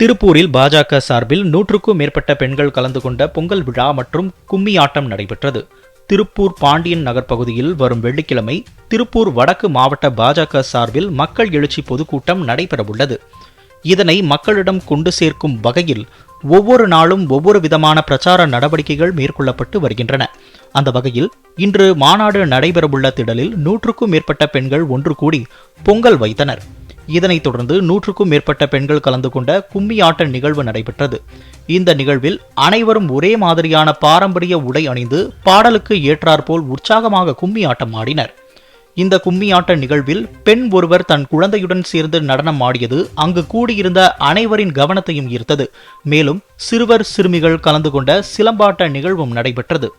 திருப்பூரில் பாஜக சார்பில் நூற்றுக்கும் மேற்பட்ட பெண்கள் கலந்து கொண்ட பொங்கல் விழா மற்றும் கும்மி ஆட்டம் நடைபெற்றது. திருப்பூர் பாண்டியன் நகர் பகுதியில் வரும் வெள்ளிக்கிழமை திருப்பூர் வடக்கு மாவட்ட பாஜக சார்பில் மக்கள் எழுச்சி பொதுக்கூட்டம் நடைபெறவுள்ளது. இதனை மக்களிடம் கொண்டு சேர்க்கும் வகையில் ஒவ்வொரு நாளும் ஒவ்வொரு விதமான பிரச்சார நடவடிக்கைகள் மேற்கொள்ளப்பட்டு வருகின்றன. அந்த வகையில் இன்று மாநாடு நடைபெறவுள்ள திடலில் நூற்றுக்கும் மேற்பட்ட பெண்கள் ஒன்று கூடி பொங்கல் வைத்தனர். இதனைத் தொடர்ந்து நூற்றுக்கும் மேற்பட்ட பெண்கள் கலந்து கொண்ட கும்மி ஆட்ட நிகழ்வு நடைபெற்றது. இந்த நிகழ்வில் அனைவரும் ஒரே மாதிரியான பாரம்பரிய உடை அணிந்து பாடலுக்கு ஏற்றாற்போல் உற்சாகமாக கும்மி ஆட்டம் ஆடினர். இந்த கும்மி ஆட்ட நிகழ்வில் பெண் ஒருவர் தன் குழந்தையுடன் சேர்ந்து நடனம் ஆடியது அங்கு கூடியிருந்த அனைவரின் கவனத்தையும் ஈர்த்தது. மேலும் சிறுவர் சிறுமிகள் கலந்து கொண்ட சிலம்பாட்ட நிகழ்வும் நடைபெற்றது.